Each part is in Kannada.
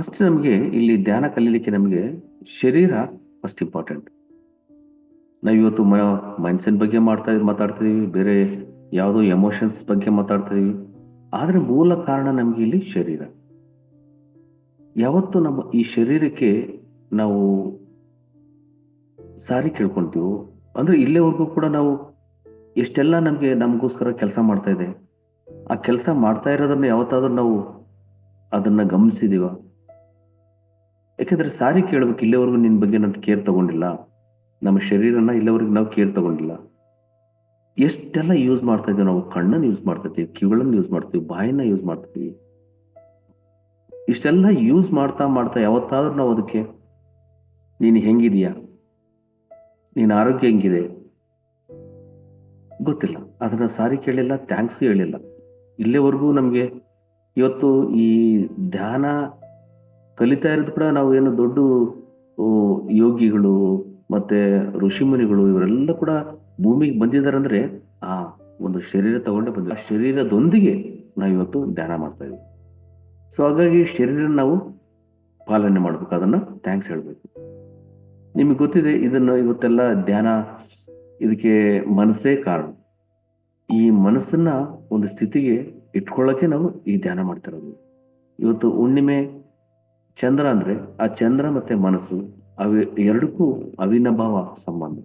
ಫಸ್ಟ್ ನಮಗೆ ಇಲ್ಲಿ ಧ್ಯಾನ ಕಲೀಲಿಕ್ಕೆ ನಮಗೆ ಶರೀರ ಫಸ್ಟ್ ಇಂಪಾರ್ಟೆಂಟ್ ನಾವು ಇವತ್ತು ಮನಸ್ಸಿನ ಬಗ್ಗೆ ಮಾಡ್ತಾ ಮಾತಾಡ್ತಿದೀವಿ, ಬೇರೆ ಯಾವುದೋ ಎಮೋಷನ್ಸ್ ಬಗ್ಗೆ ಮಾತಾಡ್ತಿದೀವಿ. ಆದ್ರೆ ಮೂಲ ಕಾರಣ ನಮ್ಗೆ ಇಲ್ಲಿ ಶರೀರ. ಯಾವತ್ತು ನಮ್ಮ ಈ ಶರೀರಕ್ಕೆ ನಾವು ಸಾರಿ ಕೇಳ್ಕೊಳ್ತೀವೋ ಅಂದ್ರೆ ಇಲ್ಲೇವರೆಗೂ ಕೂಡ ನಾವು ಎಷ್ಟೆಲ್ಲ ನಮ್ಗೆ ನಮಗೋಸ್ಕರ ಕೆಲಸ ಮಾಡ್ತಾ ಇದೆ, ಆ ಕೆಲಸ ಮಾಡ್ತಾ ಇರೋದನ್ನ ಯಾವತ್ತಾದ್ರೂ ನಾವು ಅದನ್ನ ಗಮನಿಸಿದೀವ? ಯಾಕಂದ್ರೆ ಸಾರಿ ಕೇಳ್ಬೇಕು, ಇಲ್ಲಿವರೆಗೂ ನಿನ್ ಬಗ್ಗೆ ನಾನು ಕೇರ್ ತಗೊಂಡಿಲ್ಲ. ನಮ್ಮ ಶರೀರನ ಇಲ್ಲಿವರೆಗೂ ನಾವು ಕೇರ್ ತಗೊಂಡಿಲ್ಲ. ಎಷ್ಟೆಲ್ಲ ಯೂಸ್ ಮಾಡ್ತಾ ಇದ್ದೀವಿ ನಾವು, ಕಣ್ಣನ್ನು ಯೂಸ್ ಮಾಡ್ತಾ ಕಿವಿಗಳನ್ನು ಯೂಸ್ ಮಾಡ್ತೀವಿ ಬಾಯನ್ನ ಯೂಸ್ ಮಾಡ್ತೀವಿ ಇಷ್ಟೆಲ್ಲ ಯೂಸ್ ಮಾಡ್ತಾ ಮಾಡ್ತಾ ಯಾವತ್ತಾದ್ರೂ ನಾವು ಅದಕ್ಕೆ, ನೀನು ಹೆಂಗಿದೀಯಾ? ನೀನ್ ಆರೋಗ್ಯ ಹೆಂಗಿದೆ? ಗೊತ್ತಿಲ್ಲ. ಅದನ್ನ ಸಾರಿ ಕೇಳಿಲ್ಲ ಥ್ಯಾಂಕ್ಸ್ ಹೇಳಿಲ್ಲ. ಇಲ್ಲಿವರೆಗೂ ನಮಗೆ ಇವತ್ತು ಈ ಧ್ಯಾನ ಕಲಿತಾ ಇರೋದು ಕೂಡ ನಾವು ಏನು ದೊಡ್ಡ ಯೋಗಿಗಳು ಮತ್ತೆ ಋಷಿಮುನಿಗಳು ಇವರೆಲ್ಲ ಕೂಡ ಭೂಮಿಗೆ ಬಂದಿದ್ದಾರೆ ಅಂದ್ರೆ ಆ ಒಂದು ಶರೀರ ತಗೊಂಡೆ ಬಂದ ಶರೀರದೊಂದಿಗೆ ನಾವು ಇವತ್ತು ಧ್ಯಾನ ಮಾಡ್ತಾ ಇದ್ದೀವಿ. ಸೊ ಹಾಗಾಗಿ ಶರೀರ ನಾವು ಪಾಲನೆ ಮಾಡ್ಬೇಕು. ಅದನ್ನ ಥ್ಯಾಂಕ್ಸ್ ಹೇಳ್ಬೇಕು. ನಿಮಗೆ ಗೊತ್ತಿದೆ, ಇದನ್ನ ಇವತ್ತೆಲ್ಲ ಧ್ಯಾನ ಇದಕ್ಕೆ ಮನಸ್ಸೇ ಕಾರಣ. ಈ ಮನಸ್ಸನ್ನ ಒಂದು ಸ್ಥಿತಿಗೆ ಇಟ್ಕೊಳ್ಳೋಕೆ ನಾವು ಈ ಧ್ಯಾನ ಮಾಡ್ತಿರೋದು ಇವತ್ತು ಹುಣ್ಣಿಮೆ ಚಂದ್ರ ಅಂದ್ರೆ ಆ ಚಂದ್ರ ಮತ್ತೆ ಮನಸ್ಸು, ಅವಿ ಎರಡಕ್ಕೂ ಅವಿನಭಾವ ಸಂಬಂಧ.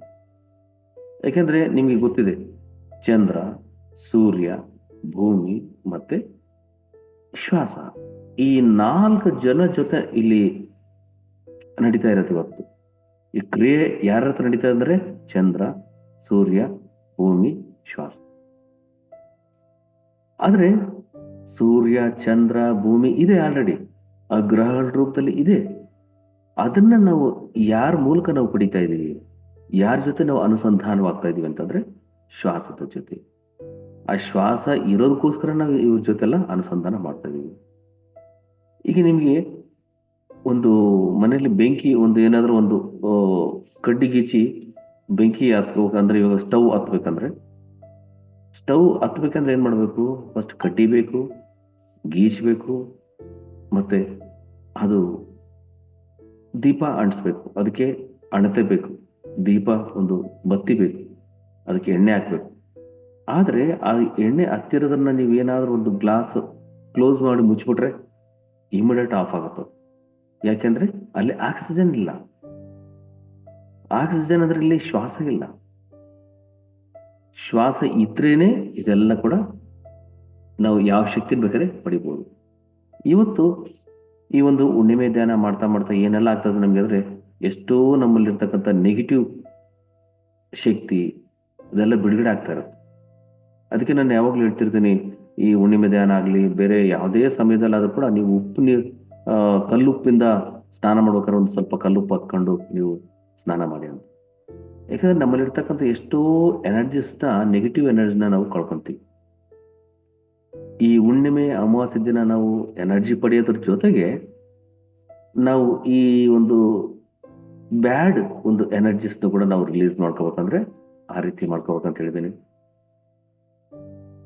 ಯಾಕೆಂದ್ರೆ ನಿಮಗೆ ಗೊತ್ತಿದೆ, ಚಂದ್ರ, ಸೂರ್ಯ, ಭೂಮಿ ಮತ್ತೆ ಶ್ವಾಸ. ಈ ನಾಲ್ಕು ಜನ ಜೊತೆ ಇಲ್ಲಿ ನಡೀತಾ ಇರತ್ತೆ ಇವತ್ತು. ಈ ಕ್ರಿಯೆ ಯಾರ ಹತ್ರ ನಡೀತಾ ಅಂದ್ರೆ ಚಂದ್ರ, ಸೂರ್ಯ, ಭೂಮಿ, ಶ್ವಾಸ. ಆದ್ರೆ ಸೂರ್ಯ, ಚಂದ್ರ, ಭೂಮಿ ಇದೆ ಆಲ್ರೆಡಿ ಆ ಗ್ರಹಗಳ ರೂಪದಲ್ಲಿ ಇದೆ. ಅದನ್ನ ನಾವು ಯಾರ ಮೂಲಕ ನಾವು ಪಡಿತಾ ಇದ್ದೀವಿ ಯಾರ ಜೊತೆ ನಾವು ಅನುಸಂಧಾನವಾಗ್ತಾ ಇದೀವಿ ಅಂತಂದ್ರೆ ಶ್ವಾಸದ ಜೊತೆ. ಆ ಶ್ವಾಸ ಇರೋದಕ್ಕೋಸ್ಕರ ನಾವು ಇವ್ರ ಜೊತೆಲ್ಲ ಅನುಸಂಧಾನ ಮಾಡ್ತಾ ಇದೀವಿ. ಈಗ ನಿಮಗೆ ಒಂದು ಮನೆಯಲ್ಲಿ ಬೆಂಕಿ ಒಂದು ಏನಾದ್ರೂ ಒಂದು ಕಡ್ಡಿ ಗೀಚಿ ಬೆಂಕಿ ಹತ್ಬೇಕಂದ್ರೆ ಇವಾಗ ಸ್ಟವ್ ಹತ್ಬೇಕಂದ್ರೆ ಸ್ಟವ್ ಹತ್ಬೇಕಂದ್ರೆ ಏನ್ ಮಾಡ್ಬೇಕು? ಫಸ್ಟ್ ಕಡ್ಡಿ ಬೇಕು, ಗೀಚ್ಬೇಕು ಮತ್ತೆ ಅದು ದೀಪ ಅಂಟಿಸ್ಬೇಕು. ಅದಕ್ಕೆ ಅಣತೆ ಬೇಕು. ದೀಪ ಒಂದು ಬತ್ತಿ ಬೇಕು. ಅದಕ್ಕೆ ಎಣ್ಣೆ ಹಾಕ್ಬೇಕು. ಆದರೆ ಆ ಎಣ್ಣೆ ಹತ್ತಿರದನ್ನ ನೀವು ಏನಾದ್ರೂ ಒಂದು ಗ್ಲಾಸ್ ಕ್ಲೋಸ್ ಮಾಡಿ ಮುಚ್ಚಿಬಿಟ್ರೆ ಇಮಿಡಿಯೇಟ್ ಆಫ್ ಆಗುತ್ತೆ. ಯಾಕೆಂದ್ರೆ ಅಲ್ಲಿ ಆಕ್ಸಿಜನ್ ಇಲ್ಲ. ಆಕ್ಸಿಜನ್ ಅಂದ್ರೆ ಇಲ್ಲಿ ಶ್ವಾಸ ಇಲ್ಲ. ಶ್ವಾಸ ಇದ್ರೇನೆ ಇದೆಲ್ಲ ಕೂಡ ನಾವು ಯಾವ ಶಕ್ತಿ ಬೇಕಾದ್ರೆ ಪಡಿಬಹುದು ಇವತ್ತು ಈ ಒಂದು ಹುಣ್ಣಿಮೆ ಧ್ಯಾನ ಮಾಡ್ತಾ ಮಾಡ್ತಾ ಏನೆಲ್ಲ ಆಗ್ತದೆ ನಮ್ಗೆ ಅಂದ್ರೆ ಎಷ್ಟೋ ನಮ್ಮಲ್ಲಿರ್ತಕ್ಕಂಥ ನೆಗೆಟಿವ್ ಶಕ್ತಿ ಅದೆಲ್ಲ ಬಿಡುಗಡೆ ಆಗ್ತಾ ಇರುತ್ತೆ. ಅದಕ್ಕೆ ನಾನು ಯಾವಾಗ್ಲೂ ಹೇಳ್ತಿರ್ತೀನಿ, ಈ ಹುಣ್ಣಿಮೆ ಧ್ಯಾನ ಆಗ್ಲಿ, ಬೇರೆ ಯಾವುದೇ ಸಮಯದಲ್ಲಾದ್ರೂ ಕೂಡ ನೀವು ಉಪ್ಪು ನೀರು ಕಲ್ಲುಪ್ಪಿಂದ ಸ್ನಾನ ಮಾಡ್ಬೇಕಾದ್ರೆ ಒಂದು ಸ್ವಲ್ಪ ಕಲ್ಲುಪ್ಪು ಹಾಕೊಂಡು ನೀವು ಸ್ನಾನ ಮಾಡಿ ಅಂತ. ಯಾಕಂದ್ರೆ ನಮ್ಮಲ್ಲಿರ್ತಕ್ಕಂಥ ಎಷ್ಟೋ ಎನರ್ಜಿಸ್ನ ನೆಗೆಟಿವ್ ಎನರ್ಜಿನ ನಾವು ಕಳ್ಕೊಂತೀವಿ. ಈ ಹುಣ್ಣಿಮೆ, ಅಮಾವಾಸ್ಯ ದಿನ ನಾವು ಎನರ್ಜಿ ಪಡೆಯೋದ್ರ ಜೊತೆಗೆ ನಾವು ಈ ಒಂದು ಬ್ಯಾಡ್ ಒಂದು ಎನರ್ಜಿಸ್ನ ಕೂಡ ನಾವು ರಿಲೀಸ್ ಮಾಡ್ಕೋಬೇಕಂದ್ರೆ ಆ ರೀತಿ ಮಾಡ್ಕೋಬೇಕಂತ ಹೇಳಿದ್ದೀನಿ.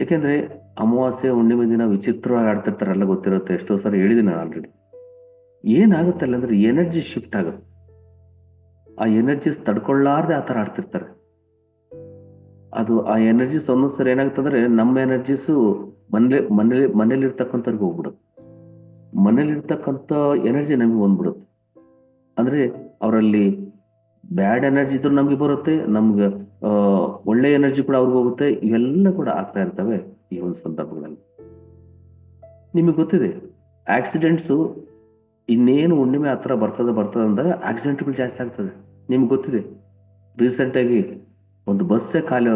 ಯಾಕೆಂದ್ರೆ ಅಮಾವಾಸ್ಯೆ, ಹುಣ್ಣಿಮೆ ದಿನ ವಿಚಿತ್ರವಾಗಿ ಆಡ್ತಿರ್ತಾರೆಲ್ಲ ಗೊತ್ತಿರುತ್ತೆ. ಎಷ್ಟೋ ಸಾರಿ ಹೇಳಿದ್ದೀನಿ ನಾನು ಆಲ್ರೆಡಿ ಏನಾಗುತ್ತಲ್ಲ ಅಂದ್ರೆ ಎನರ್ಜಿ ಶಿಫ್ಟ್ ಆಗುತ್ತೆ. ಆ ಎನರ್ಜಿಸ್ ತಡ್ಕೊಳ್ಳಾರ್ದೆ ಆ ಥರ ಆಡ್ತಿರ್ತಾರೆ. ಅದು ಆ ಎನರ್ಜಿಸ್ ಒಂದೊಂದ್ಸರಿ ಏನಾಗುತ್ತೆ ಅಂದ್ರೆ ನಮ್ಮ ಎನರ್ಜಿಸು ಮನೇಲಿ ಮನೇಲಿ ಮನೇಲಿರ್ತಕ್ಕಂಥವ್ರಿಗೆ ಹೋಗ್ಬಿಡುತ್ತೆ. ಮನೇಲಿರ್ತಕ್ಕಂಥ ಎನರ್ಜಿ ನಮಗೆ ಬಂದ್ಬಿಡುತ್ತೆ. ಅಂದ್ರೆ ಅವರಲ್ಲಿ ಬ್ಯಾಡ್ ಎನರ್ಜಿ ಇದ್ರೂ ನಮ್ಗೆ ಬರುತ್ತೆ, ನಮ್ಗೆ ಒಳ್ಳೆ ಎನರ್ಜಿ ಕೂಡ ಅವ್ರಿಗೆ ಹೋಗುತ್ತೆ. ಇವೆಲ್ಲ ಕೂಡ ಆಗ್ತಾ ಇರ್ತವೆ ಈ ಒಂದು ಸಂದರ್ಭಗಳಲ್ಲಿ. ನಿಮಗೆ ಗೊತ್ತಿದೆ ಆಕ್ಸಿಡೆಂಟ್ಸು ಇನ್ನೇನು ಹುಣ್ಣಿಮೆ ಹತ್ರ ಬರ್ತದೆ ಬರ್ತದೆ ಅಂದಾಗ ಆಕ್ಸಿಡೆಂಟ್ಗಳು ಜಾಸ್ತಿ ಆಗ್ತದೆ. ನಿಮ್ಗೆ ಗೊತ್ತಿದೆ ರೀಸೆಂಟಾಗಿ ಒಂದು ಬಸ್ಸೇ ಖಾಲಿ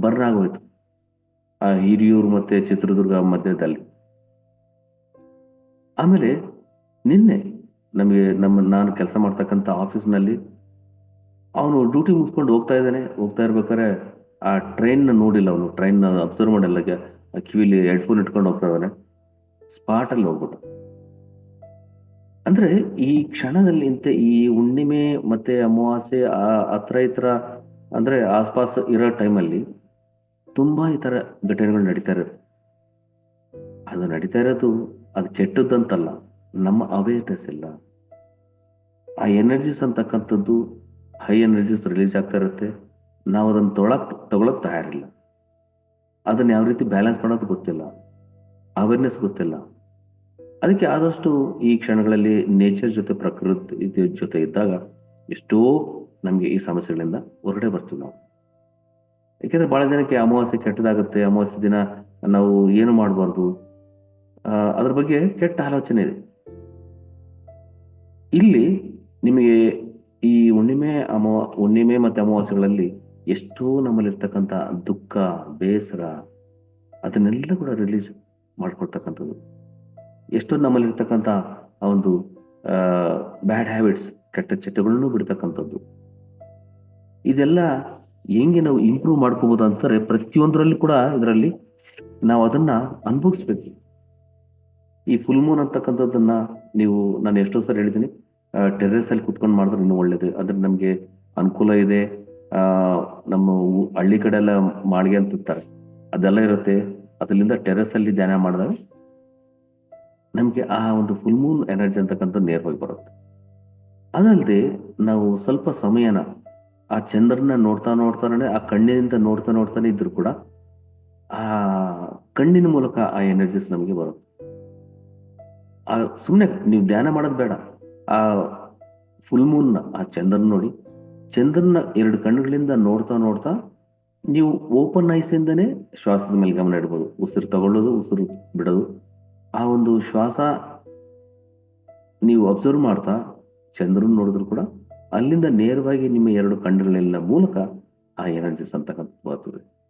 ಬರ್ನ್ ಆಗೋಯ್ತು. ಆ ಹಿರಿಯೂರು ಮತ್ತೆ ಚಿತ್ರದುರ್ಗ ಮಧ್ಯದಲ್ಲಿ. ಆಮೇಲೆ ನಿನ್ನೆ ನಮಗೆ ನಮ್ಮ, ನಾನು ಕೆಲಸ ಮಾಡ್ತಕ್ಕಂಥ ಆಫೀಸ್ನಲ್ಲಿ ಅವನು ಡ್ಯೂಟಿ ಮುಗಿಸ್ಕೊಂಡು ಹೋಗ್ತಾ ಇದ್ದಾನೆ. ಹೋಗ್ತಾ ಇರ್ಬೇಕಾದ್ರೆ ಆ ಟ್ರೈನ್ ನೋಡಿಲ್ಲ ಅವನು. ಟ್ರೈನ್ ಅಬ್ಸರ್ವ್ ಮಾಡಿಲ್ಲ. ಕಿವಿಲಿ ಹೆಡ್ಫೋನ್ ಇಟ್ಕೊಂಡು ಹೋಗ್ತಾ ಇದ್ದಾನೆ. ಸ್ಪಾಟ್ ಅಲ್ಲಿ ಹೋಗ್ಬಿಟ್ಟ. ಅಂದ್ರೆ ಈ ಕ್ಷಣದಲ್ಲಿ ಇಂತೆ ಈ ಹುಣ್ಣಿಮೆ ಮತ್ತೆ ಅಮಾವಾಸ್ಯೆ ಆ ಹತ್ರ ಇತರ ಅಂದ್ರೆ ಆಸ್ಪಾಸ್ ಇರೋ ಟೈಮಲ್ಲಿ ತುಂಬಾ ಈ ತರ ಘಟನೆಗಳು ನಡೀತಾ ಇರುತ್ತೆ ಅದು ನಡೀತಾ ಇರೋದು, ಅದು ಕೆಟ್ಟದ್ದಂತಲ್ಲ, ನಮ್ಮ ಅವೇರ್ನೆಸ್ ಇಲ್ಲ ಆ ಎನರ್ಜೀಸ್ ಅಂತಕ್ಕಂಥದ್ದು ಹೈ ಎನರ್ಜೀಸ್ ರಿಲೀಸ್ ಆಗ್ತಾ ಇರುತ್ತೆ. ನಾವು ಅದನ್ನು ತೊಳಕ್, ತಗೊಳಕ್ ತಯಾರಿಲ್ಲ. ಅದನ್ನ ಯಾವ ರೀತಿ ಬ್ಯಾಲೆನ್ಸ್ ಮಾಡೋದು ಗೊತ್ತಿಲ್ಲ. ಅವೇರ್ನೆಸ್ ಗೊತ್ತಿಲ್ಲ. ಅದಕ್ಕೆ ಆದಷ್ಟು ಈ ಕ್ಷಣಗಳಲ್ಲಿ ನೇಚರ್ ಜೊತೆ ಪ್ರಕೃತಿ ಜೊತೆ ಇದ್ದಾಗ ಎಷ್ಟೋ ನಮಗೆ ಈ ಸಮಸ್ಯೆಗಳಿಂದ ಹೊರಗಡೆ ಬರ್ತೀವಿ ನಾವು. ಯಾಕೆಂದ್ರೆ ಬಹಳ ಜನಕ್ಕೆ ಅಮಾವಾಸ್ಯೆ ಕೆಟ್ಟದಾಗುತ್ತೆ, ಅಮಾವಾಸ್ಯೆ ದಿನ ನಾವು ಏನು ಮಾಡಬಾರ್ದು? ಅದ್ರ ಬಗ್ಗೆ ಕೆಟ್ಟ ಆಲೋಚನೆ ಇದೆ. ಇಲ್ಲಿ ನಿಮಗೆ ಈ ಹುಣ್ಣಿಮೆ, ಅಮಾ, ಹುಣ್ಣಿಮೆ ಮತ್ತೆ ಅಮಾವಾಸ್ಯಗಳಲ್ಲಿ ಎಷ್ಟೋ ನಮ್ಮಲ್ಲಿರ್ತಕ್ಕಂಥ ದುಃಖ, ಬೇಸರ, ಅದನ್ನೆಲ್ಲ ಕೂಡ ರಿಲೀಸ್ ಮಾಡ್ಕೊಳ್ತಕ್ಕಂಥದ್ದು ಎಷ್ಟೋ ನಮ್ಮಲ್ಲಿರ್ತಕ್ಕಂಥ ಆ ಒಂದು ಬ್ಯಾಡ್ ಹ್ಯಾಬಿಟ್ಸ್ ಕೆಟ್ಟ ಚಟಗಳನ್ನು ಬಿಡ್ತಕ್ಕಂಥದ್ದು. ಇದೆಲ್ಲ ಹೆಂಗೆ ನಾವು ಇಂಪ್ರೂವ್ ಮಾಡ್ಕೋಬಹುದು ಅಂತಾರೆ ಪ್ರತಿಯೊಂದರಲ್ಲಿ ಕೂಡ ಇದರಲ್ಲಿ ನಾವು ಅದನ್ನ ಅನುಭವಿಸ್ಬೇಕು. ಈ ಫುಲ್ ಮೂನ್ ಅಂತಕ್ಕಂಥದ್ದನ್ನ ನೀವು, ನಾನು ಎಷ್ಟೋ ಸರಿ ಹೇಳಿದ್ದೀನಿ ಟೆರೆಸ್ ಅಲ್ಲಿ ಕುತ್ಕೊಂಡು ಮಾಡಿದ್ರೆ ಇನ್ನೂ ಒಳ್ಳೇದು. ಅದ್ರ ನಮ್ಗೆ ಅನುಕೂಲ ಇದೆ. ಆ, ನಮ್ಮ ಹಳ್ಳಿ ಕಡೆ ಎಲ್ಲ ಮಾಳಿಗೆ ಅಂತ ಇರ್ತಾರೆ. ಅದೆಲ್ಲ ಇರುತ್ತೆ. ಅದರಿಂದ ಟೆರೆಸ್ ಅಲ್ಲಿ ಧ್ಯಾನ ಮಾಡಿದಾಗ ನಮ್ಗೆ ಆ ಒಂದು ಫುಲ್ ಮೂನ್ ಎನರ್ಜಿ ಅಂತಕ್ಕಂಥದ್ದು ನೇರವಾಗಿ ಬರುತ್ತೆ. ಅದಲ್ಲದೆ ನಾವು ಸ್ವಲ್ಪ ಸಮಯನ ಆ ಚಂದ್ರನ ನೋಡ್ತಾ ನೋಡ್ತಾನೆ, ಆ ಕಣ್ಣಿನಿಂದ ನೋಡ್ತಾ ನೋಡ್ತಾನೆ ಇದ್ರು ಕೂಡ ಆ ಕಣ್ಣಿನ ಮೂಲಕ ಆ ಎನರ್ಜಿಸ್ ನಮಗೆ ಬರುತ್ತೆ. ಆ ಸುಮ್ಮನೆ ನೀವು ಧ್ಯಾನ ಮಾಡೋದು ಬೇಡ. ಆ ಫುಲ್ ಮೂನ್ ಆ ಚಂದ್ರನ ನೋಡಿ. ಚಂದ್ರನ ಎರಡು ಕಣ್ಣುಗಳಿಂದ ನೋಡ್ತಾ ನೋಡ್ತಾ ನೀವು ಓಪನ್ ಐಸ್ ಇಂದನೇ ಶ್ವಾಸದ ಮೇಲೆ ಗಮನ ಇಡ್ಬೋದು. ಉಸಿರು ತಗೊಳ್ಳೋದು, ಉಸಿರು ಬಿಡೋದು. ಆ ಒಂದು ಶ್ವಾಸ ನೀವು ಅಬ್ಸರ್ವ್ ಮಾಡ್ತಾ ಚಂದ್ರನ್ ನೋಡಿದ್ರು ಕೂಡ ಅಲ್ಲಿಂದ ನೇರವಾಗಿ ನಿಮ್ಮ ಎರಡು ಕಣ್ಣುಗಳೆಲ್ಲ ಮೂಲಕ ಆ ಎನರ್ಜಿಸ್ ಅಂತಕ್ಕಂಥ ಬರ್ತದೆ.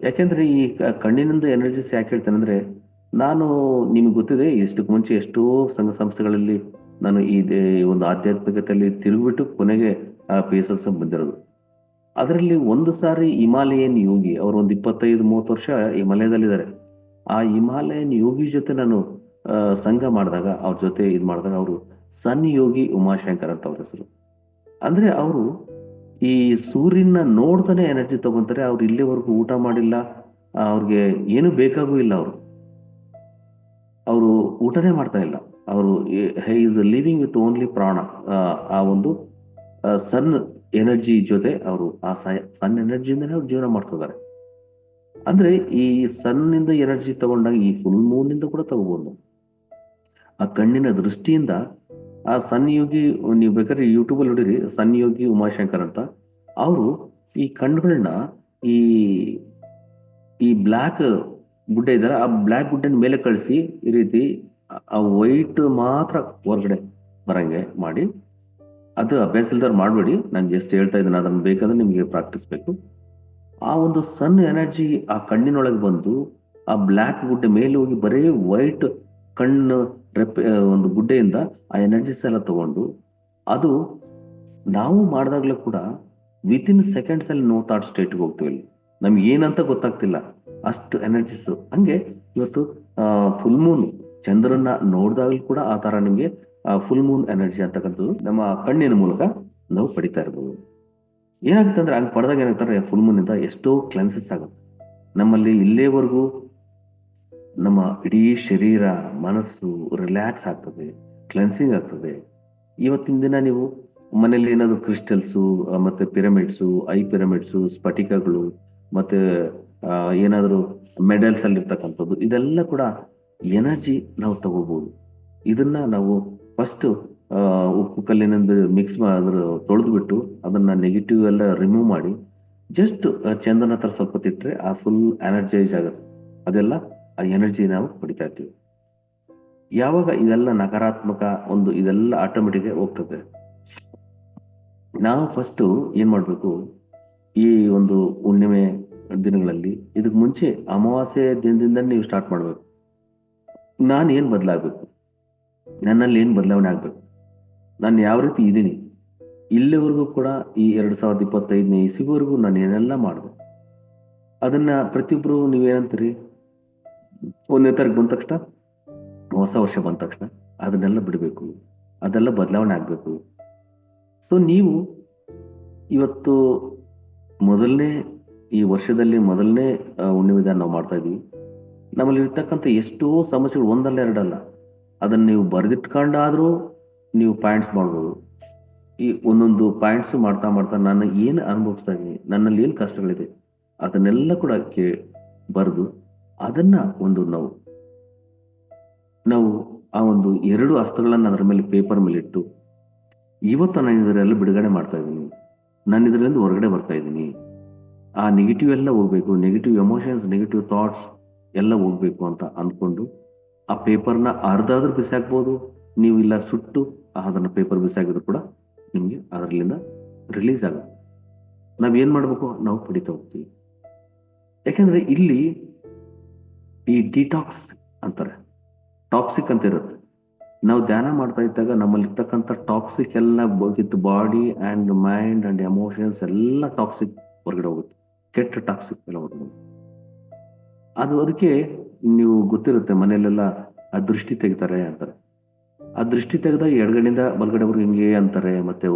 ಯಾಕೆಂದ್ರೆ ಈ ಕಣ್ಣಿನಿಂದ ಎನರ್ಜಿಸ್ ಯಾಕೆ ಹೇಳ್ತೇನೆ ಅಂದ್ರೆ, ನಾನು ನಿಮ್ಗೆ ಗೊತ್ತಿದೆ, ಇಷ್ಟಕ್ಕೆ ಮುಂಚೆ ಎಷ್ಟೋ ಸಂಘ ಸಂಸ್ಥೆಗಳಲ್ಲಿ ನಾನು ಈ ಒಂದು ಆಧ್ಯಾತ್ಮಿಕತೆಯಲ್ಲಿ ತಿರುಗಿಬಿಟ್ಟು ಕೊನೆಗೆ ಆ ಪೇಸಸ್ ಬಂದಿರೋದು. ಅದರಲ್ಲಿ ಒಂದು ಸಾರಿ ಹಿಮಾಲಯನ್ ಯೋಗಿ, ಅವರು ಒಂದು ಇಪ್ಪತ್ತೈದು, ಮೂವತ್ತು ವರ್ಷ ಹಿಮಾಲಯದಲ್ಲಿದ್ದಾರೆ. ಆ ಹಿಮಾಲಯನ್ ಯೋಗಿ ಜೊತೆ ನಾನು ಸಂಘ ಮಾಡಿದಾಗ, ಅವ್ರ ಜೊತೆ ಇದು ಮಾಡಿದಾಗ, ಅವರು ಸನ್ ಯೋಗಿ ಉಮಾಶಂಕರ್ ಅಂತ ಅವ್ರ ಹೆಸರು. ಅಂದ್ರೆ ಅವರು ಈ ಸೂರ್ಯನ ನೋಡ್ತಾನೆ ಎನರ್ಜಿ ತಗೊಂತಾರೆ ಅವ್ರು ಇಲ್ಲಿವರೆಗೂ ಊಟ ಮಾಡಿಲ್ಲ ಅವ್ರಿಗೆ ಏನು ಬೇಕಾಗೂ ಇಲ್ಲ ಅವರು. ಅವರು ಊಟನೇ ಮಾಡ್ತಾ ಇಲ್ಲ. ಅವರು ಈಸ್ ಲಿವಿಂಗ್ ವಿತ್ ಓನ್ಲಿ ಪ್ರಾಣ. ಆ, ಒಂದು ಸನ್ ಎನರ್ಜಿ ಜೊತೆ ಅವರು ಆ ಸನ್ ಎನರ್ಜಿಯಿಂದನೇ ಅವ್ರು ಜೀವನ ಮಾಡ್ತಿದ್ದಾರೆ ಅಂದ್ರೆ ಈ ಸನ್ ಇಂದ ಎನರ್ಜಿ ತಗೊಂಡಾಗ ಈ ಫುಲ್ ಮೂನ್ನಿಂದ ಕೂಡ ತಗೋಬಹುದು ಆ ಕಣ್ಣಿನ ದೃಷ್ಟಿಯಿಂದ ಆ ಸನ್ಯೋಗಿ ನೀವು ಬೇಕಾದ್ರೆ ಯೂಟ್ಯೂಬಲ್ಲಿ ನೋಡಿರಿ ಸನ್ಯೋಗಿ ಉಮಾಶಂಕರ್ ಅಂತ. ಅವರು ಈ ಕಣ್ಣುಗಳನ್ನ ಈ ಈ ಬ್ಲ್ಯಾಕ್ ಗುಡ್ಡೆ ಇದ್ದಾರೆ, ಆ ಬ್ಲ್ಯಾಕ್ ಗುಡ್ಡೆನ ಮೇಲೆ ಕಳಿಸಿ ಈ ರೀತಿ ಆ ವೈಟ್ ಮಾತ್ರ ಹೊರಗಡೆ ಬರಂಗೆ ಮಾಡಿ, ಅದು ಅಭ್ಯಾಸ ಇಲ್ದಾರು ಮಾಡಬೇಡಿ. ನಾನು ಜಸ್ಟ್ ಹೇಳ್ತಾ ಇದ್ದೀನಿ, ಅದನ್ನ ಬೇಕಾದ್ರೆ ನಿಮಗೆ ಪ್ರಾಕ್ಟೀಸ್ ಬೇಕು. ಆ ಒಂದು ಸನ್ ಎನರ್ಜಿ ಆ ಕಣ್ಣಿನೊಳಗೆ ಬಂದು, ಆ ಬ್ಲ್ಯಾಕ್ ಗುಡ್ಡೆ ಮೇಲೆ ಹೋಗಿ ಬರೀ ವೈಟ್ ಕಣ್ಣು ರೆಪ್ಪೆ ಒಂದು ಗುಡ್ಡೆಯಿಂದ ಆ ಎನರ್ಜಿಸ್ ಎಲ್ಲ ತಗೊಂಡು ಅದು ನಾವು ಮಾಡಿದಾಗ್ಲೂ ಕೂಡ ವಿತ್ ಇನ್ ಸೆಕೆಂಡ್ಸ್ ಅಲ್ಲಿ ನೋ ಥಾಟ್ ಸ್ಟೇಟ್ಗೆ ಹೋಗ್ತೀವಿ ಇಲ್ಲಿ. ನಮ್ಗೆ ಏನಂತ ಗೊತ್ತಾಗ್ತಿಲ್ಲ. ಅಷ್ಟು ಎನರ್ಜಿಸ್ ಹಂಗೆ ಇವತ್ತು ಫುಲ್ ಮೂನ್ ಚಂದ್ರನ ನೋಡಿದಾಗಲೂ ಕೂಡ ಆ ತರ ನಿಮ್ಗೆ ಫುಲ್ ಮೂನ್ ಎನರ್ಜಿ ಅಂತಕ್ಕಂಥದ್ದು ನಮ್ಮ ಕಣ್ಣಿನ ಮೂಲಕ ನಾವು ಪಡಿತಾ ಇರ್ಬೋದು. ಏನಾಗುತ್ತೆ ಅಂದ್ರೆ ಹಂಗೆ ಪಡೆದಾಗ ಏನಾಗ್ತಾರೆ ಫುಲ್ ಮೂನ್ ಇಂದ ಎಷ್ಟೋ ಕ್ಲೆನ್ಸಸ್ ಆಗುತ್ತೆ. ನಮ್ಮಲ್ಲಿ ಇಲ್ಲೇವರೆಗೂ ನಮ್ಮ ಇಡೀ ಶರೀರ, ಮನಸ್ಸು ರಿಲ್ಯಾಕ್ಸ್ ಆಗ್ತದೆ ಕ್ಲೆನ್ಸಿಂಗ್ ಆಗ್ತದೆ. ಇವತ್ತಿನ ದಿನ ನೀವು ಮನೇಲಿ ಏನಾದ್ರು ಕ್ರಿಸ್ಟಲ್ಸು ಮತ್ತೆ ಪಿರಮಿಡ್ಸು ಐ ಪಿರಮಿಡ್ಸು ಸ್ಫಟಿಕಗಳು, ಮತ್ತೆ ಏನಾದರೂ ಮೆಡಲ್ಸ್ ಅಲ್ಲಿ ಇರ್ತಕ್ಕಂಥದ್ದು ಇದೆಲ್ಲ ಕೂಡ ಎನರ್ಜಿ ನಾವು ತಗೋಬಹುದು ಇದನ್ನ ನಾವು ಫಸ್ಟ್ ಉಪ್ಪು, ಕಲ್ಲಿನಿಂದ ಮಿಕ್ಸ್ ಅದ್ರ ತೊಳೆದ್ಬಿಟ್ಟು ಅದನ್ನ ನೆಗೆಟಿವ್ ಎಲ್ಲ ರಿಮೂವ್ ಮಾಡಿ ಜಸ್ಟ್ ಚಂದನ ಹತ್ರ ಸ್ವಲ್ಪ ತಿಟ್ರೆ ಆ ಫುಲ್ ಎನರ್ಜೈಸ್ ಆಗುತ್ತೆ. ಅದೆಲ್ಲ ಆ ಎನರ್ಜಿ ನಾವು ಪಡಿತಾ ಇರ್ತೀವಿ. ಯಾವಾಗ ಇದೆಲ್ಲ ನಕಾರಾತ್ಮಕ ಒಂದು ಇದೆಲ್ಲ ಆಟೋಮೆಟಿಕ್ ಹೋಗ್ತದೆ. ನಾವು ಫಸ್ಟ್ ಏನ್ ಮಾಡ್ಬೇಕು? ಈ ಒಂದು ಹುಣ್ಣಿಮೆ ದಿನಗಳಲ್ಲಿ ಇದಕ್ಕೆ ಮುಂಚೆ ಅಮಾವಾಸ್ಯೆ ದಿನದಿಂದ ನೀವು ಸ್ಟಾರ್ಟ್ ಮಾಡ್ಬೇಕು. ನಾನು ಏನ್ ಬದಲಾಗಬೇಕು? ನನ್ನಲ್ಲಿ ಏನ್ ಬದಲಾವಣೆ ಆಗ್ಬೇಕು? ನಾನು ಯಾವ ರೀತಿ ಇದ್ದೀನಿ? ಇಲ್ಲಿವರೆಗೂ ಕೂಡ ಈ ಎರಡ್ ಸಾವಿರದ ಇಪ್ಪತ್ತೈದನೇ ಇಸಿವರೆಗೂ ನಾನು ಏನೆಲ್ಲ ಮಾಡಿದೆ? ಅದನ್ನ ಪ್ರತಿಯೊಬ್ರು ನೀವೇನಂತೀರಿ? ಒಂದನೇ ತಾರೀಕು ಬಂದ ತಕ್ಷಣ, ಹೊಸ ವರ್ಷ ಬಂದ ತಕ್ಷಣ ಅದನ್ನೆಲ್ಲ ಬಿಡಬೇಕು, ಅದೆಲ್ಲ ಬದಲಾವಣೆ ಆಗಬೇಕು. ಸೊ ನೀವು ಇವತ್ತು ಮೊದಲನೇ, ಈ ವರ್ಷದಲ್ಲಿ ಮೊದಲನೇ ಉಣ್ಣೆ ದಿನ ನಾವು ಮಾಡ್ತಾ ಇದೀವಿ. ನಮ್ಮಲ್ಲಿ ಇರ್ತಕ್ಕಂಥ ಎಷ್ಟೋ ಸಮಸ್ಯೆಗಳು ಒಂದಲ್ಲ ಎರಡಲ್ಲ, ಅದನ್ನು ನೀವು ಬರೆದಿಟ್ಕೊಂಡಾದರೂ ನೀವು ಪಾಯಿಂಟ್ಸ್ ಮಾಡ್ಬೋದು. ಈ ಒಂದೊಂದು ಪಾಯಿಂಟ್ಸ್ ಮಾಡ್ತಾ ಮಾಡ್ತಾ ನಾನು ಏನು ಅನುಭವಿಸ್ತಾ ಇದ್ದೀನಿ, ನನ್ನಲ್ಲಿ ಏನು ಕಷ್ಟಗಳಿದೆ, ಅದನ್ನೆಲ್ಲ ಕೂಡ ಕೇ ಬರೆದು ಅದನ್ನ ಒಂದು ನಾವು ನಾವು ಆ ಒಂದು ಎರಡು ಅಸ್ತ್ರಗಳನ್ನ ಅದರ ಮೇಲೆ ಪೇಪರ್ ಮೇಲೆ ಇಟ್ಟು, ಇವತ್ತು ನಾನು ಇದರಲ್ಲಿ ಬಿಡುಗಡೆ ಮಾಡ್ತಾ ಇದ್ದೀನಿ. ನಾನು ಇದರಿಂದ ಹೊರಗಡೆ ಬರ್ತಾ ಇದ್ದೀನಿ. ಆ ನೆಗೆಟಿವ್ ಎಲ್ಲ ಹೋಗ್ಬೇಕು ನೆಗೆಟಿವ್ ಎಮೋಷನ್ಸ್ ನೆಗೆಟಿವ್ ಥಾಟ್ಸ್ ಎಲ್ಲ ಹೋಗ್ಬೇಕು ಅಂತ ಅಂದ್ಕೊಂಡು, ಆ ಪೇಪರ್ನ ಅರ್ಧಾದ್ರೂ ಬಿಸಾಕ್ಬೋದು, ನೀವು ಇಲ್ಲ ಸುಟ್ಟು ಅದನ್ನ ಪೇಪರ್ ಬಿಸಾಕಿದ್ರು ಕೂಡ ನಿಮಗೆ ಅದರಲ್ಲಿಂದ ರಿಲೀಸ್ ಆಗುತ್ತೆ. ನಾವೇನು ಮಾಡಬೇಕು ಮಾಡ್ಬೇಕು? ನಾವು ಪಡಿತಾ ಹೋಗ್ತೀವಿ. ಯಾಕೆಂದ್ರೆ ಇಲ್ಲಿ ಈ ಡಿಟಾಕ್ಸ್ ಅಂತಾರೆ. ಟಾಕ್ಸಿಕ್ ಅಂತ ಇರುತ್ತೆ ನಾವು ಧ್ಯಾನ ಮಾಡ್ತಾ ಇದ್ದಾಗ ನಮ್ಮಲ್ಲಿ ಇರ್ತಕ್ಕಂಥ ಟಾಕ್ಸಿಕ್ ಎಲ್ಲ with body and mind and emotions ಎಲ್ಲ ಟಾಕ್ಸಿಕ್ ಹೊರಗಡೆ ಹೋಗುತ್ತೆ. ಕೆಟ್ಟ ಟಾಕ್ಸಿಕ್ ಎಲ್ಲ ಹೊರಗಡೆ ಅದು ಅದಕ್ಕೆ ನೀವು ಗೊತ್ತಿರುತ್ತೆ ಮನೆಯಲ್ಲೆಲ್ಲ ಆ ದೃಷ್ಟಿ ತೆಗಿತಾರೆ ಅಂತಾರೆ. ಆ ದೃಷ್ಟಿ ತೆಗೆದಾಗ ಎಡಗಡೆಯಿಂದ ಬಲಗಡೆವರೆಗೂ ಹಿಂಗೆ ಅಂತಾರೆ. ಮತ್ತೆ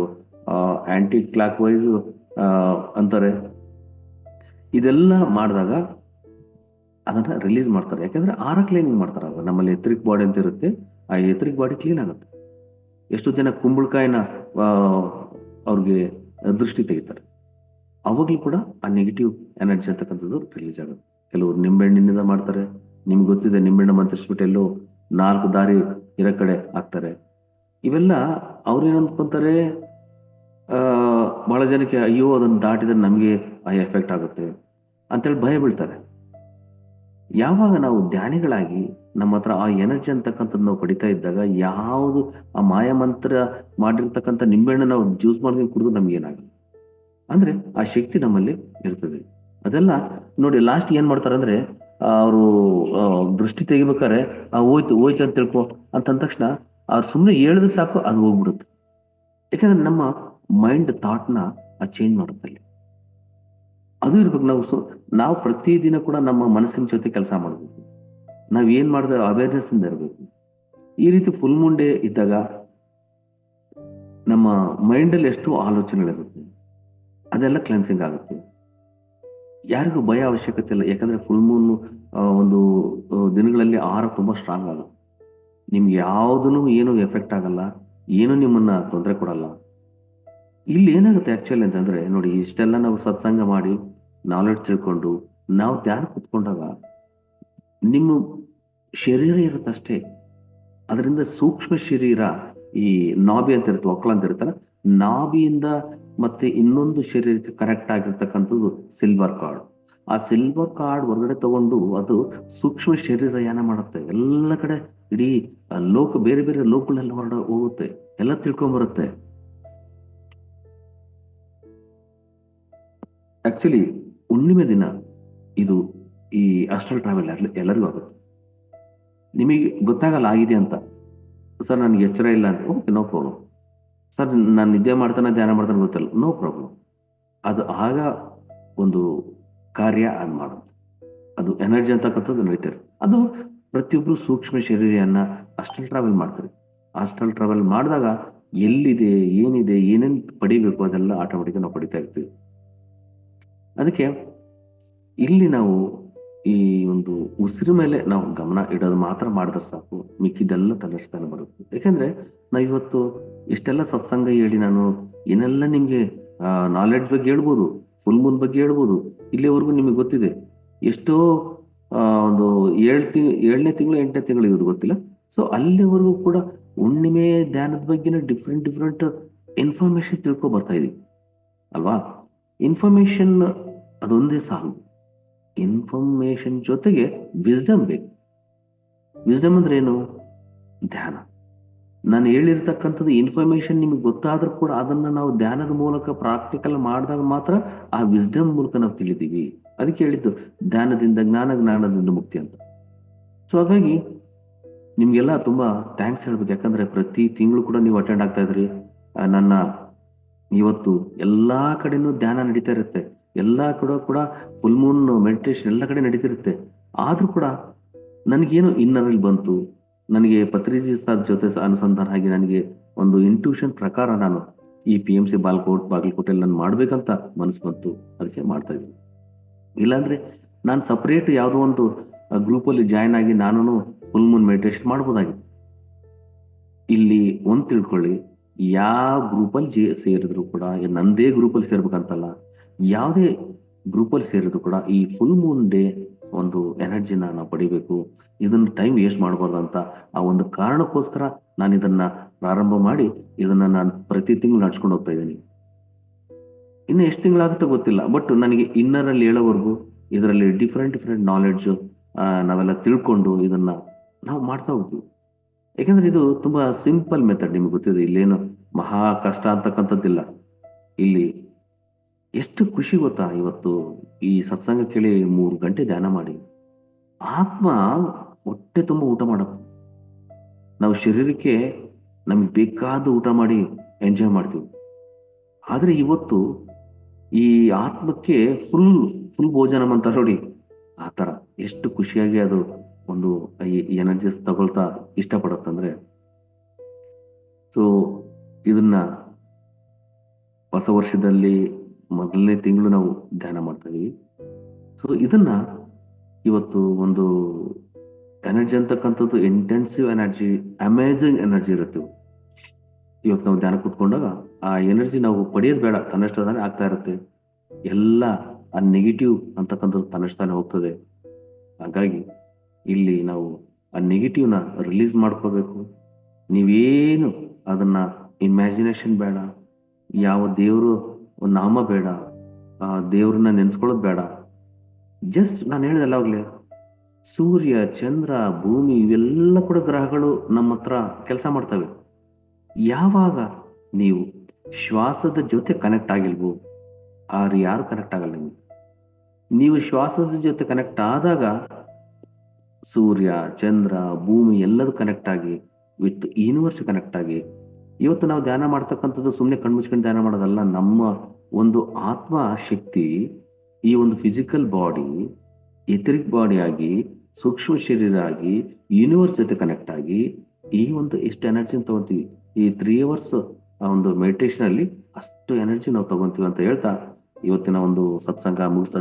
ಆಂಟಿ ಕ್ಲಾಕ್ ವೈಸ್ ಅಂತಾರೆ. ಇದೆಲ್ಲ ಮಾಡಿದಾಗ ಅದನ್ನ ರಿಲೀಸ್ ಮಾಡ್ತಾರೆ. ಯಾಕಂದ್ರೆ ಆರ ಕ್ಲೀನಿಂಗ್ ಮಾಡ್ತಾರೆ ಅವಾಗ ನಮ್ಮಲ್ಲಿ ಎತ್ರಿಕ್ ಬಾಡಿ ಅಂತ ಇರುತ್ತೆ. ಆ ಎತ್ರಿಕ್ ಬಾಡಿ ಕ್ಲೀನ್ ಆಗುತ್ತೆ. ಎಷ್ಟು ಜನ ಕುಂಬಳಕಾಯಿನ ಅವ್ರಿಗೆ ದೃಷ್ಟಿ ತೆಗಿತಾರೆ. ಅವಾಗ್ಲೂ ಕೂಡ ಆ ನೆಗೆಟಿವ್ ಎನರ್ಜಿ ಅಂತಕ್ಕಂಥದ್ದು ರಿಲೀಸ್ ಆಗುತ್ತೆ. ಕೆಲವರು ನಿಂಬೆಹಣ್ಣಿನಿಂದ ಮಾಡ್ತಾರೆ. ನಿಮ್ಗೆ ಗೊತ್ತಿದೆ, ನಿಂಬೆಹಣ್ಣು ಮಂತ್ರಿಸ್ಬಿಟ್ಟು ಎಲ್ಲೋ ನಾಲ್ಕು ದಾರಿ ಇರೋ ಕಡೆ ಹಾಕ್ತಾರೆ. ಇವೆಲ್ಲ ಅವ್ರೇನ್ ಅಂದ್ಕೊಂತಾರೆ? ಬಹಳ ಜನಕ್ಕೆ ಅಯ್ಯೋ ಅದನ್ನ ದಾಟಿದ್ರೆ ನಮಗೆ ಎಫೆಕ್ಟ್ ಆಗುತ್ತೆ ಅಂತೇಳಿ ಭಯ ಬೀಳ್ತಾರೆ. ಯಾವಾಗ ನಾವು ಧ್ಯಾನಿಗಳಾಗಿ ನಮ್ಮ ಹತ್ರ ಆ ಎನರ್ಜಿ ಅಂತಕ್ಕಂಥದ್ದು ನಾವು ಪಡಿತಾ ಇದ್ದಾಗ ಯಾವುದು ಆ ಮಾಯ ಮಂತ್ರ ಮಾಡಿರ್ತಕ್ಕಂಥ ನಿಂಬೆಹಣ್ಣು ನಾವು ಜ್ಯೂಸ್ ಮಾಡ್ಕೊಂಡು ಕುಡಿದು ನಮ್ಗೆ ಅಂದ್ರೆ ಆ ಶಕ್ತಿ ನಮ್ಮಲ್ಲಿ ಇರ್ತದೆ. ಅದೆಲ್ಲ ನೋಡಿ ಲಾಸ್ಟ್ ಏನ್ ಮಾಡ್ತಾರಂದ್ರೆ ಅವರು ದೃಷ್ಟಿ ತೆಗಿಬೇಕಾರೆ ಆ ಹೋಯ್ತು ಹೋಯ್ತು ಅಂತ ತಿಳ್ಕೊ ಅಂತಂದ ತಕ್ಷಣ ಅವ್ರು ಸುಮ್ಮನೆ ಹೇಳಿದ್ರೆ ಸಾಕು, ಅದು ಹೋಗ್ಬಿಡುತ್ತೆ. ಯಾಕಂದ್ರೆ ನಮ್ಮ ಮೈಂಡ್ ಥಾಟ್ನ ಆ ಚೇಂಜ್ ಮಾಡುತ್ತೆ ಅದು ಇರ್ಬೇಕು. ನಾವು ಸೊ ನಾವು ಪ್ರತಿದಿನ ಕೂಡ ನಮ್ಮ ಮನಸ್ಸಿನ ಜೊತೆ ಕೆಲಸ ಮಾಡಬೇಕು. ನಾವ್ ಏನ್ ಮಾಡಿದ್ರೆ ಅವೇರ್ನೆಸ್ ಇಂದ ಇರಬೇಕು. ಈ ರೀತಿ ಫುಲ್ ಮುಂಡೆ ಇದ್ದಾಗ ನಮ್ಮ ಮೈಂಡಲ್ಲಿ ಎಷ್ಟು ಆಲೋಚನೆಗಳಿರುತ್ತೆ. ಅದೆಲ್ಲ ಕ್ಲೆನ್ಸಿಂಗ್ ಆಗುತ್ತೆ. ಯಾರಿಗೂ ಭಯ ಅವಶ್ಯಕತೆ ಇಲ್ಲ. ಯಾಕಂದ್ರೆ ಫುಲ್ ಮೂನ್ ಒಂದು ದಿನಗಳಲ್ಲಿ ಆಹಾರ ತುಂಬಾ ಸ್ಟ್ರಾಂಗ್ ಆಗುತ್ತೆ ನಿಮ್ಗೆ ಯಾವುದನ್ನು ಏನು ಎಫೆಕ್ಟ್ ಆಗಲ್ಲ. ಏನು ನಿಮ್ಮನ್ನ ತೊಂದರೆ ಕೊಡಲ್ಲ. ಇಲ್ಲಿ ಏನಾಗುತ್ತೆ ಆಕ್ಚುಲಿ ಅಂತಂದ್ರೆ ನೋಡಿ, ಇಷ್ಟೆಲ್ಲ ನಾವು ಸತ್ಸಂಗ ಮಾಡಿ ನಾಲೆಡ್ಜ್ ತಿಳ್ಕೊಂಡು ನಾವು ಧ್ಯಾನ ಕುತ್ಕೊಂಡಾಗ ನಿಮ್ಮ ಶರೀರ ಇರುತ್ತಷ್ಟೇ ಅದರಿಂದ ಸೂಕ್ಷ್ಮ ಶರೀರ ಈ ನಾಭಿ ಅಂತ ಇರುತ್ತೆ ಒಕ್ಕಳ ಅಂತ ಇರುತ್ತಲ್ಲ, ನಾಭಿಯಿಂದ ಮತ್ತೆ ಇನ್ನೊಂದು ಶರೀರಕ್ಕೆ ಕರೆಕ್ಟ್ ಆಗಿರ್ತಕ್ಕಂಥದ್ದು ಸಿಲ್ವರ್ ಕಾರ್ಡ್ ಆ ಸಿಲ್ವರ್ ಕಾರ್ಡ್ ಹೊರಗಡೆ ತಗೊಂಡು ಅದು ಸೂಕ್ಷ್ಮ ಶರೀರ ಯಾನ ಮಾಡುತ್ತೆ. ಎಲ್ಲ ಕಡೆ ಇಡೀ ಲೋಕ, ಬೇರೆ ಬೇರೆ ಲೋಕಗಳೆಲ್ಲ ಹೊರಡ ಹೋಗುತ್ತೆ. ಎಲ್ಲ ತಿಳ್ಕೊಂಬರುತ್ತೆ. ಆಕ್ಚುಲಿ ಹುಣ್ಣಿಮೆ ದಿನ ಇದು ಈ ಅಸ್ಟ್ರಲ್ ಟ್ರಾವೆಲ್ ಎಲ್ಲರಿಗೂ ಆಗುತ್ತೆ. ನಿಮಗೆ ಗೊತ್ತಾಗಲ್ಲ ಆಗಿದೆ ಅಂತ. ಸರ್, ನನಗೆ ಎಚ್ಚರ ಇಲ್ಲ ಅಂತ. ಓಕೆ ನೋ ಪ್ರಾಬ್ಲಮ್ ಸರ್, ನಾನು ನಿದ್ದೆ ಮಾಡ್ತಾನೆ, ಧ್ಯಾನ ಮಾಡ್ತಾನೆ ಗೊತ್ತಿಲ್ಲ. ನೋ ಪ್ರಾಬ್ಲಮ್ ಅದು ಆಗ ಒಂದು ಕಾರ್ಯ ಅದು ಮಾಡುತ್ತೆ. ಅದು ಎನರ್ಜಿ ಅಂತಕ್ಕಂಥದ್ದು ನಡೀತಾರೆ ಅದು ಪ್ರತಿಯೊಬ್ಬರು ಸೂಕ್ಷ್ಮ ಶರೀರನ್ನ ಅಸ್ಟ್ರಲ್ ಟ್ರಾವೆಲ್ ಮಾಡ್ತಾರೆ. ಆಸ್ಟ್ರಲ್ ಟ್ರಾವೆಲ್ ಮಾಡಿದಾಗ ಎಲ್ಲಿದೆ, ಏನಿದೆ, ಏನೇನು ಪಡಿಬೇಕು ಅದೆಲ್ಲ ಆಟೋಮೆಟಿಕ್ ನಾವು ಪಡಿತಾ ಇರ್ತೀವಿ. ಅದಕ್ಕೆ ಇಲ್ಲಿ ನಾವು ಈ ಒಂದು ಉಸಿರು ಮೇಲೆ ನಾವು ಗಮನ ಇಡೋದು ಮಾತ್ರ ಮಾಡಿದ್ರೆ ಸಾಕು, ಮಿಕ್ಕಿದೆಲ್ಲ ತಲೆಸ್ತಾನೆ ಬರುತ್ತೆ. ಯಾಕಂದ್ರೆ ನಾವು ಇವತ್ತು ಇಷ್ಟೆಲ್ಲ ಸತ್ಸಂಗ ಹೇಳಿ ನಾನು ಏನೆಲ್ಲ ನಿಮ್ಗೆ ನಾಲೆಡ್ಜ್ ಬಗ್ಗೆ ಹೇಳ್ಬೋದು ಫುಲ್ ಮೂನ್ ಬಗ್ಗೆ ಹೇಳ್ಬೋದು, ಇಲ್ಲಿವರೆಗೂ ನಿಮಗೆ ಗೊತ್ತಿದೆ. ಎಷ್ಟೋ ಒಂದು ಏಳು ತಿಂಗ್ ಏಳನೇ ತಿಂಗಳು, ಎಂಟನೇ ತಿಂಗಳು ಇವ್ರಿಗೆ ಗೊತ್ತಿಲ್ಲ. ಸೊ ಅಲ್ಲಿವರೆಗೂ ಕೂಡ ಹುಣ್ಣಿಮೆ ಧ್ಯಾನದ ಬಗ್ಗೆನೇ ಡಿಫ್ರೆಂಟ್ ಡಿಫ್ರೆಂಟ್ ಇನ್ಫಾರ್ಮೇಶನ್ ತಿಳ್ಕೊ ಬರ್ತಾ ಇದೀವಿ. ಅಲ್ವಾ? ಇನ್ಫಾರ್ಮೇಶನ್ ಅದೊಂದೇ ಸಾಲು. ಇನ್ಫಾರ್ಮೇಶನ್ ಜೊತೆಗೆ ವಿಸ್ಡಮ್ ಬೇಕು. ವಿಸ್ಡಮ್ ಅಂದ್ರೆ ಏನು? ಧ್ಯಾನ. ನಾನು ಹೇಳಿರ್ತಕ್ಕಂಥದ್ದು ಇನ್ಫಾರ್ಮೇಶನ್ ನಿಮ್ಗೆ ಗೊತ್ತಾದ್ರೂ ಕೂಡ ಅದನ್ನ ನಾವು ಧ್ಯಾನದ ಮೂಲಕ ಪ್ರಾಕ್ಟಿಕಲ್ ಮಾಡಿದಾಗ ಮಾತ್ರ ಆ ವಿಸ್ಡಮ್ ಮೂಲಕ ನಾವು ತಿಳಿದೀವಿ. ಅದಕ್ಕೆ ಹೇಳಿದ್ದು ಧ್ಯಾನದಿಂದ ಜ್ಞಾನ, ಜ್ಞಾನದಿಂದ ಮುಕ್ತಿ ಅಂತ. ಸೊ ಹಾಗಾಗಿ ನಿಮ್ಗೆಲ್ಲ ತುಂಬಾ ಥ್ಯಾಂಕ್ಸ್ ಹೇಳ್ಬೇಕು. ಯಾಕಂದ್ರೆ ಪ್ರತಿ ತಿಂಗಳು ಕೂಡ ನೀವು ಅಟೆಂಡ್ ಆಗ್ತಾ ಇದ್ರಿ. ನನ್ನ ಇವತ್ತು ಎಲ್ಲಾ ಕಡೆನೂ ಧ್ಯಾನ ನಡೀತಾ ಇರುತ್ತೆ. ಎಲ್ಲಾ ಕೂಡ ಕೂಡ ಫುಲ್ ಮೂನ್ ಮೆಡಿಟೇಷನ್ ಎಲ್ಲ ಕಡೆ ನಡೀತಿರುತ್ತೆ. ಆದ್ರೂ ಕೂಡ ನನಗೇನು ಇನ್ನರಲ್ಲಿ ಬಂತು. ನನಗೆ ಪತ್ರಿಜಿ ಸರ್ ಜೊತೆ ಅನುಸಂಧಾನ ಆಗಿ ನನಗೆ ಒಂದು ಇಂಟ್ಯೂಷನ್ ಪ್ರಕಾರ ನಾನು ಈ ಪಿ ಎಂ ಸಿ ಬಾಲ್ಕೋಟ್, ಬಾಗಲಕೋಟೆಯಲ್ಲಿ ನಾನು ಮಾಡ್ಬೇಕಂತ ಮನಸ್ಸು ಬಂತು. ಅದಕ್ಕೆ ಮಾಡ್ತಾ ಇದ್ದೀನಿ. ಇಲ್ಲಾಂದ್ರೆ ನಾನು ಸಪ್ರೇಟ್ ಯಾವುದೋ ಒಂದು ಗ್ರೂಪಲ್ಲಿ ಜಾಯ್ನ್ ಆಗಿ ನಾನು ಫುಲ್ ಮೂನ್ ಮೆಡಿಟೇಷನ್ ಮಾಡ್ಬೋದಾಗಿತ್ತು ಇಲ್ಲಿ ಒಂದು ತಿಳ್ಕೊಳ್ಳಿ, ಯಾವ ಗ್ರೂಪಲ್ಲಿ ಜೇ, ಸೇರಿದ್ರು ಕೂಡ, ನಂದೇ ಗ್ರೂಪಲ್ಲಿ ಸೇರ್ಬೇಕಂತಲ್ಲ ಯಾವುದೇ ಗ್ರೂಪಲ್ಲಿ ಸೇರಿದ್ರು ಕೂಡ ಈ ಫುಲ್ ಮೂನ್ ಡೇ ಒಂದು ಎನರ್ಜಿನ ನಾವು ಪಡಿಬೇಕು. ಇದನ್ನ ಟೈಮ್ ವೇಸ್ಟ್ ಮಾಡಬಾರ್ದು ಅಂತ ಆ ಒಂದು ಕಾರಣಕ್ಕೋಸ್ಕರ ನಾನು ಇದನ್ನ ಪ್ರಾರಂಭ ಮಾಡಿ ಇದನ್ನ ನಾನು ಪ್ರತಿ ತಿಂಗಳು ನಡ್ಸ್ಕೊಂಡು ಹೋಗ್ತಾ ಇದ್ದೀನಿ. ಇನ್ನು ಎಷ್ಟು ತಿಂಗಳಾಗುತ್ತೆ ಗೊತ್ತಿಲ್ಲ ಬಟ್ ನನಗೆ ಇನ್ನರಲ್ಲಿ ಹೇಳೋವರೆಗೂ ಇದರಲ್ಲಿ ಡಿಫ್ರೆಂಟ್ ಡಿಫ್ರೆಂಟ್ ನಾಲೆಡ್ಜ್ ನಾವೆಲ್ಲ ತಿಳ್ಕೊಂಡು ಇದನ್ನ ನಾವು ಮಾಡ್ತಾ ಹೋಗ್ತೀವಿ. ಯಾಕೆಂದ್ರೆ ಇದು ತುಂಬಾ ಸಿಂಪಲ್ ಮೆಥಡ್ ನಿಮ್ಗೆ ಗೊತ್ತಿದೆ, ಇಲ್ಲೇನು ಮಹಾ ಕಷ್ಟ ಅಂತಕ್ಕಂಥದ್ದಿಲ್ಲ. ಇಲ್ಲಿ ಎಷ್ಟು ಖುಷಿ ಗೊತ್ತಾ ಇವತ್ತು ಈ ಸತ್ಸಂಗ ಕೇಳಿ ಮೂರು ಗಂಟೆ ಧ್ಯಾನ ಮಾಡಿ. ಆತ್ಮ ಹೊಟ್ಟೆ ತುಂಬ ಊಟ ಮಾಡುತ್ತೆ. ನಾವು ಶರೀರಕ್ಕೆ ನಮ್ಗೆ ಬೇಕಾದ ಊಟ ಮಾಡಿ ಎಂಜಾಯ್ ಮಾಡ್ತೀವಿ. ಆದರೆ ಇವತ್ತು ಈ ಆತ್ಮಕ್ಕೆ ಫುಲ್ ಫುಲ್ ಭೋಜನ ಅಂತ ನೋಡಿ. ಆ ಥರ ಎಷ್ಟು ಖುಷಿಯಾಗಿ ಅದು ಒಂದು ಎನರ್ಜಿಸ್ ತಗೊಳ್ತಾ ಇಷ್ಟಪಡುತ್ತಂದ್ರೆ ಸೊ ಇದನ್ನ ಹೊಸ ವರ್ಷದಲ್ಲಿ ಮೊದಲನೇ ತಿಂಗಳು ನಾವು ಧ್ಯಾನ ಮಾಡ್ತಾ ಇದೀವಿ. ಸೊ ಇದನ್ನ ಇವತ್ತು ಒಂದು ಎನರ್ಜಿ ಅಂತಕ್ಕಂಥದ್ದು ಇಂಟೆನ್ಸಿವ್ ಎನರ್ಜಿ ಅಮೇಝಿಂಗ್ ಎನರ್ಜಿ ಇರುತ್ತೆ ಇವು. ಇವತ್ತು ನಾವು ಧ್ಯಾನ ಕೂತ್ಕೊಂಡಾಗ ಆ ಎನರ್ಜಿ ನಾವು ಪಡೆಯೋದು ಬೇಡ ತನ್ನಷ್ಟದಾನೆ ಆಗ್ತಾ ಇರುತ್ತೆ. ಎಲ್ಲ ಆ ನೆಗೆಟಿವ್ ಅಂತಕ್ಕಂಥದ್ದು ತನ್ನಷ್ಟೇ ಹೋಗ್ತದೆ. ಹಾಗಾಗಿ ಇಲ್ಲಿ ನಾವು ಆ ನೆಗೆಟಿವ್ನ ರಿಲೀಸ್ ಮಾಡ್ಕೋಬೇಕು. ನೀವೇನು ಅದನ್ನ ಇಮ್ಯಾಜಿನೇಷನ್ ಬೇಡ, ಯಾವ ದೇವರು ನಾಮ ಬೇಡ, ಆ, ದೇವ್ರನ್ನ ನೆನೆಸ್ಕೊಳ್ಳೋದು ಬೇಡ. ಜಸ್ಟ್ ನಾನು ಹೇಳಿದಲ್ಲ ಅವಾಗಲೇ ಸೂರ್ಯ, ಚಂದ್ರ, ಭೂಮಿ ಇವೆಲ್ಲ ಕೂಡ ಗ್ರಹಗಳು ನಮ್ಮ ಹತ್ರ ಕೆಲಸ ಮಾಡ್ತವೆ. ಯಾವಾಗ ನೀವು ಶ್ವಾಸದ ಜೊತೆ ಕನೆಕ್ಟ್ ಆಗಿಲ್ವೋ ಆರು ಯಾರು ಕನೆಕ್ಟ್ ಆಗಲ್ಲ ನಿಮಗೆ. ನೀವು ಶ್ವಾಸದ ಜೊತೆ ಕನೆಕ್ಟ್ ಆದಾಗ ಸೂರ್ಯ, ಚಂದ್ರ, ಭೂಮಿ ಎಲ್ಲದೂ ಕನೆಕ್ಟ್ ಆಗಿ ವಿತ್ ಯೂನಿವರ್ಸ್ ಕನೆಕ್ಟ್ ಆಗಿ ಇವತ್ತು ನಾವು ಧ್ಯಾನ ಮಾಡ್ತಕ್ಕಂಥದ್ದು ಸುಮ್ಮನೆ ಕಣ್ಮುಚ್ಕೊಂಡು ಧ್ಯಾನ ಮಾಡೋದಲ್ಲ, ನಮ್ಮ ಒಂದು ಆತ್ಮ ಶಕ್ತಿ, ಈ ಒಂದು ಫಿಸಿಕಲ್ ಬಾಡಿ ಎಥರಿಕ್ ಬಾಡಿ ಆಗಿ, ಸೂಕ್ಷ್ಮ ಶರೀರ ಆಗಿ ಯೂನಿವರ್ಸ್ ಜೊತೆ ಕನೆಕ್ಟ್ ಆಗಿ, ಈ ಒಂದು ಎಷ್ಟು ಎನರ್ಜಿ ತಗೊಂತೀವಿ. ಈ ತ್ರೀ ಅವರ್ಸ್ ಆ ಒಂದು ಮೆಡಿಟೇಷನ್ ಅಲ್ಲಿ ಅಷ್ಟು ಎನರ್ಜಿ ನಾವು ತಗೊಂತೀವಿ ಅಂತ ಹೇಳ್ತಾ ಇವತ್ತಿನ ಒಂದು ಸತ್ಸಂಗ ಮುಗಿಸ್ತಾ